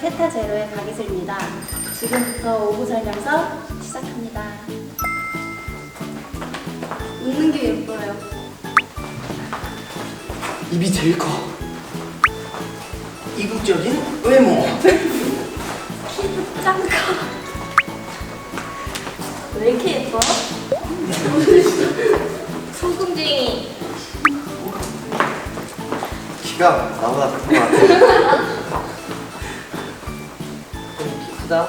케타 제로의 박이슬입니다. 지금부터 오후 설명서 시작합니다. 웃는 게 예뻐요. 입이 제일 커. 이국적인 외모. 키도 짱 커. 왜 이렇게 예뻐? 소금쟁이. 키가 나보다 큰 것 같아. 키 크다.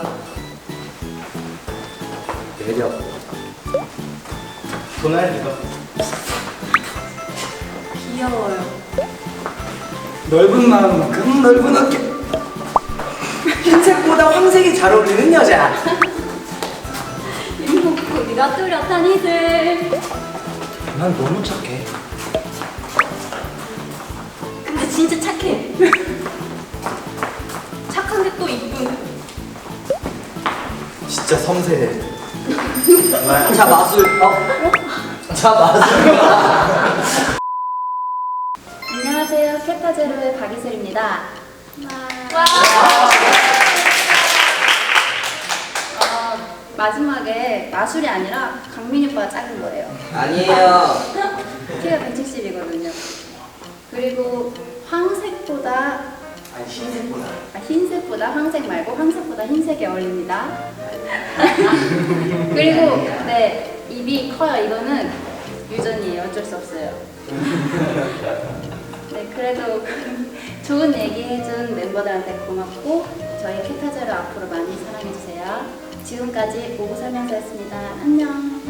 매력. 도날드가 귀여워요. 넓은 마음만큼 넓은 어깨. 흰색보다 황색이 잘 어울리는 여자. 이목구비가 뚜렷한 이슬. 난 너무 착해. 근데 진짜 착해. 착한데 또 이쁜. 진짜 섬세해. 자 마술. 어? 자 마술. 안녕하세요. 케타 제로의 박이슬입니다. 와. 어, 마지막에 마술이 아니라 강민이 오빠가 작은 거예요. 아니에요. 흰색보다 황색 말고 황색보다 흰색이 어울립니다. 그리고 네 입이 커요. 이거는 유전이에요. 어쩔 수 없어요. 네 그래도 좋은 얘기 해준 멤버들한테 고맙고 저희 케타제로 앞으로 많이 사랑해주세요. 지금까지 보고 설명서였습니다. 안녕.